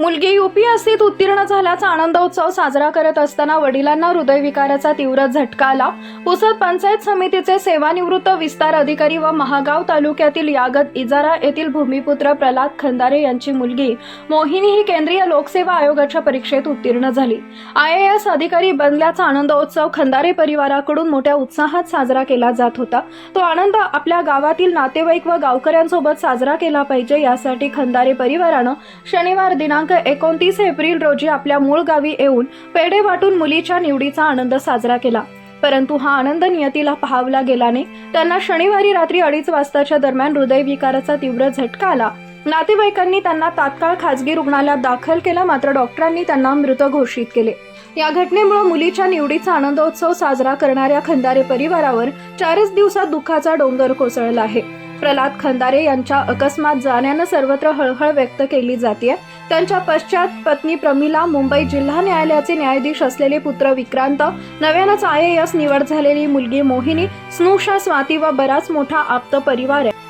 मुलगी युपीएससीत उत्तीर्ण झाल्याचा आनंदोत्सव साजरा करत असताना वडिलांना हृदयविकाराचा तीव्र झटका आला. पुसद पंचायत समितीचे सेवानिवृत्त विस्तार अधिकारी व महागाव तालुक्यातील यागत इजारा येथील भूमिपुत्र प्रल्हाद खंदारे यांची मुलगी मोहिनी ही केंद्रीय लोकसेवा आयोगाच्या परीक्षेत उत्तीर्ण झाली. आय ए एस अधिकारी बनल्याचा आनंदोत्सव खंदारे परिवाराकडून मोठ्या उत्साहात साजरा केला जात होता. तो आनंद आपल्या गावातील नातेवाईक व गावकऱ्यांसोबत साजरा केला पाहिजे यासाठी खंदारे परिवारानं शनिवार दिनांक एकोणतीस एप्रिल रोजी आपल्या मूळ गावी येऊन पेढे वाटून मुलीच्या निवडीचा आनंद साजरा केला. परंतु हा आनंद नियतीला पाहावला गेल्याने त्यांना शनिवारी रात्री अडीच वाजताच्या दरम्यान हृदयविकाराचा तीव्र झटका आला. नातेवाईकांनी त्यांना तात्काळ खासगी रुग्णालयात दाखल केलं मात्र डॉक्टरांनी त्यांना मृत घोषित केले. या घटनेमुळे मुलीच्या निवडीचा आनंदोत्सव साजरा करणाऱ्या खंदारे परिवारावर चारच दिवसात दुःखाचा डोंगर कोसळला आहे. प्रल्हाद खंदारे यांच्या अकस्मात जाण्यानं सर्वत्र हळहळ व्यक्त केली जाते त्यांच्या पश्चात पत्नी प्रमिला मुंबई जिल्हा न्यायालयाचे न्यायाधीश असलेले पुत्र विक्रांत नव्यानंच आय ए एस निवड झालेली मुलगी मोहिनी स्नुषा स्वाती व बराच मोठा आप्त परिवार आहे.